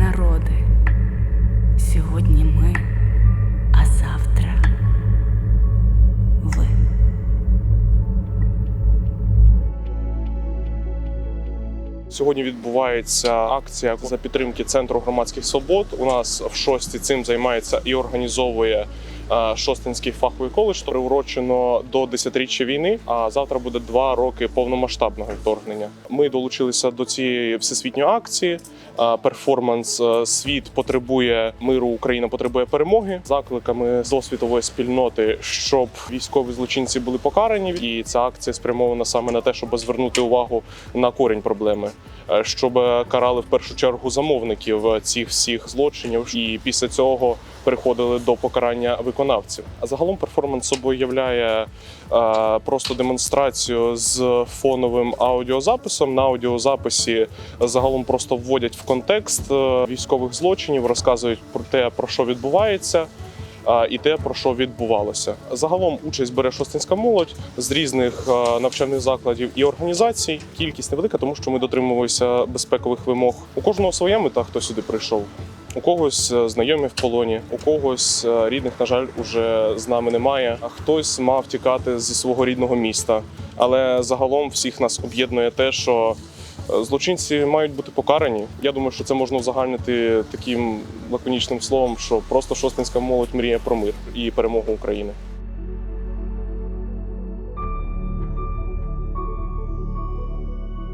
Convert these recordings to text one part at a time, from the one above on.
народи. Сьогодні ми, а завтра ви. Сьогодні відбувається акція за підтримки центру громадських свобод. У нас в шості цим займається і організовує Шостинський фаховий коледж, приурочено до 10-річчя війни. А завтра буде два роки повномасштабного вторгнення. Ми долучилися до цієї всесвітньої акції. Е, Перформанс е, світ потребує миру, Україна потребує перемоги. Закликами з світової спільноти, щоб військові злочинці були покарані. І ця акція спрямована саме на те, щоб звернути увагу на корінь проблеми, е, щоб карали в першу чергу замовників цих всіх злочинів, і після цього переходили до покарання виконавців. А загалом перформанс собою являє е, просто демонстрацію з фоновим аудіозаписом. На аудіозаписі загалом просто вводять в контекст е, військових злочинів, розказують про те, про що відбувається. а, І те, про що відбувалося. Загалом участь бере шостинська молодь з різних е, навчальних закладів і організацій. Кількість невелика, тому що ми дотримуємося безпекових вимог. У кожного своя мета, хто сюди прийшов. У когось е, знайомі в полоні, у когось е, рідних, на жаль, уже з нами немає. А хтось мав тікати зі свого рідного міста. Але загалом всіх нас об'єднує те, що е, злочинці мають бути покарані. Я думаю, що це можна узагальнити таким лаконічним словом, що просто шостинська молодь мріє про мир і перемогу України.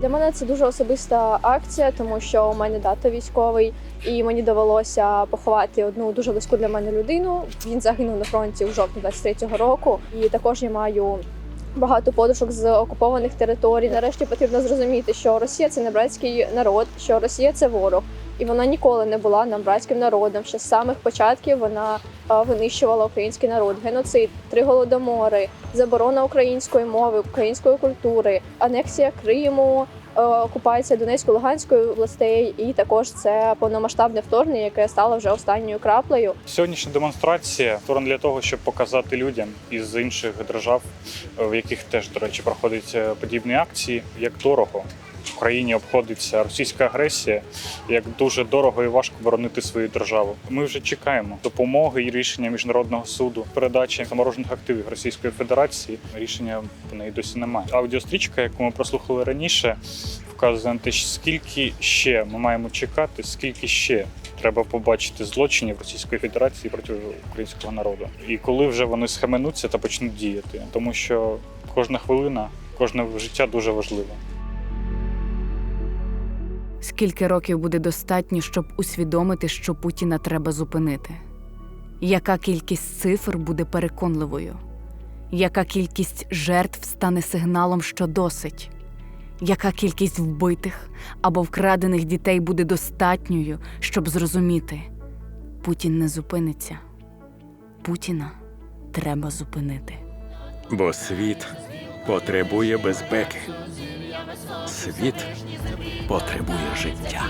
Для мене це дуже особиста акція, тому що у мене дата військовий, і мені довелося поховати одну дуже близьку для мене людину. Він загинув на фронті у жовтні 23-го року. І також я маю багато подушок з окупованих територій. Нарешті потрібно зрозуміти, що Росія це не братський народ, що Росія це ворог. І вона ніколи не була нам братським народом. Ще з самих початків вона е, винищувала український народ, геноцид, три голодомори, заборона української мови, української культури, анексія Криму, е, окупація Донецької Луганської областей, і також це повномасштабне вторгнення, яке стало вже останньою краплею. Сьогоднішня демонстрація створена для того, щоб показати людям із інших держав, в яких теж, до речі, проходять е, подібні акції, як дорого в Україні обходиться російська агресія, як дуже дорого і важко боронити свою державу. Ми вже чекаємо допомоги і рішення міжнародного суду, передачі заморожених активів Російської Федерації. Рішення по неї досі немає. Аудіострічка, яку ми прослухали раніше, вказує на те, скільки ще ми маємо чекати, скільки ще треба побачити злочинів Російської Федерації проти українського народу. І коли вже вони схаменуться та почнуть діяти, тому що кожна хвилина, кожне життя дуже важливе. Скільки років буде достатньо, щоб усвідомити, що Путіна треба зупинити? Яка кількість цифр буде переконливою? Яка кількість жертв стане сигналом, що досить? Яка кількість вбитих або вкрадених дітей буде достатньою, щоб зрозуміти? Путін не зупиниться. Путіна треба зупинити. Бо світ потребує безпеки. Світ потребує життя.